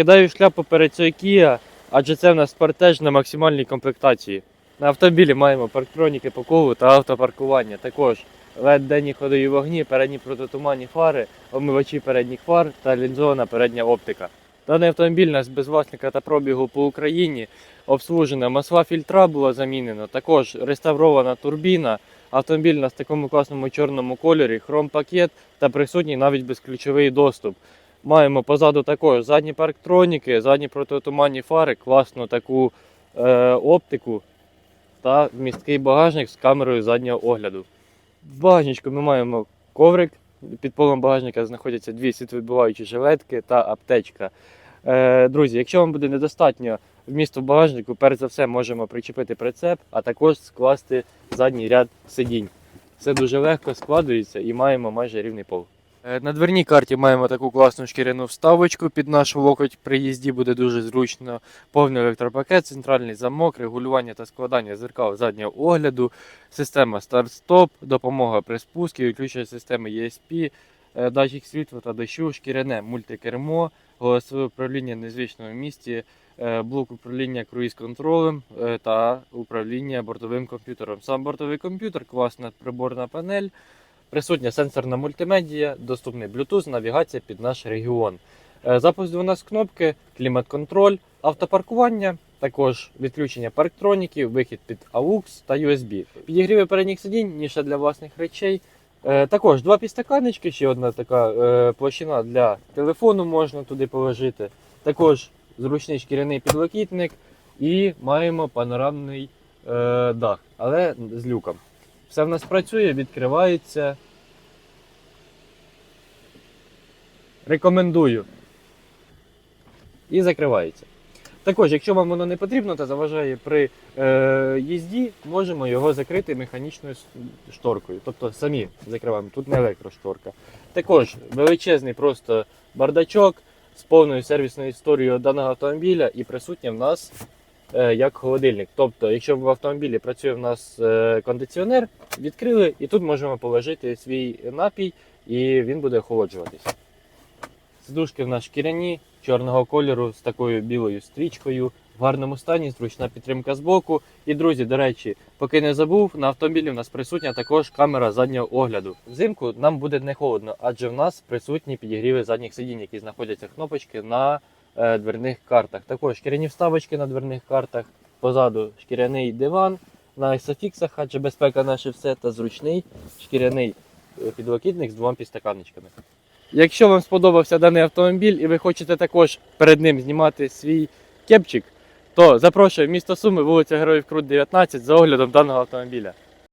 Кидаю шляпу перед цією Kia, адже це в нас спортеж на максимальній комплектації. На автомобілі маємо парктроніки по колу та автопаркування. Також LED денні ходові вогні, передні протитуманні фари, омивачі передніх фар та лінзована передня оптика. Даний автомобіль у нас без власника та пробігу по Україні. Обслужена масла фільтра було замінено. Також реставрована турбіна. Автомобіль у нас в такому класному чорному кольорі, хром-пакет та присутній навіть безключовий доступ. Маємо позаду також задні парктроніки, задні протитуманні фари, класну таку е, оптику та місткий багажник з камерою заднього огляду. В багажничку ми маємо коврик. Під полом багажника знаходяться дві світловідбиваючі жилетки та аптечка. Е, друзі, якщо вам буде недостатньо вмісту в багажнику, перш за все можемо причепити прицеп, а також скласти задній ряд сидінь. Це дуже легко складується і маємо майже рівний пол. Е, На дверній карті маємо таку класну шкіряну вставочку під наш локоть при їзді буде дуже зручно. Повний електропакет, центральний замок, регулювання та складання зеркал заднього огляду, система старт-стоп, допомога при спуску, відключення системи ESP, е, датчик світла та дощу, шкіряне мультикермо, голосове управління незвичному місті, е, блок управління круїз-контролем та управління бортовим комп'ютером. Сам бортовий комп'ютер, класна приборна панель. Присутня сенсорна мультимедія, доступний Bluetooth, навігація під наш регіон. Е, Запуск 12 кнопки, клімат-контроль, автопаркування, також відключення парктроніків, вихід під AUX та USB. Підігріви передніх сидінь, ніша для власних речей. Е, Також два підстаканнички, ще одна така е, площина для телефону можна туди положити. Також зручний шкіряний підлокітник і маємо панорамний дах, але з люком. Все в нас працює, відкривається. Рекомендую. І закривається. Також, якщо вам воно не потрібно та заважає при е, їзді, можемо його закрити механічною шторкою. Тобто самі закриваємо, тут не електрошторка. Також величезний просто бардачок з повною сервісною історією даного автомобіля і присутня в нас як холодильник. Тобто, якщо в автомобілі працює в нас е, кондиціонер, відкрили і тут можемо положити свій напій, і він буде охолоджуватися. Сидушки в нас шкіряні, чорного кольору з такою білою стрічкою, в гарному стані, зручна підтримка з боку. І друзі, до речі, поки не забув, на автомобілі в нас присутня також камера заднього огляду. Взимку нам буде не холодно, адже в нас присутні підігріви задніх сидінь, які знаходяться кнопочки на е, дверних картах. Також шкіряні вставочки на дверних картах, позаду шкіряний диван на ісофіксах, адже безпека наше все, та зручний шкіряний е, підлокітник з двома підстаканничками. Якщо вам сподобався даний автомобіль і ви хочете також перед ним знімати свій кепчик, то запрошую в місто Суми, вулиця Героїв Крут 19 за оглядом даного автомобіля.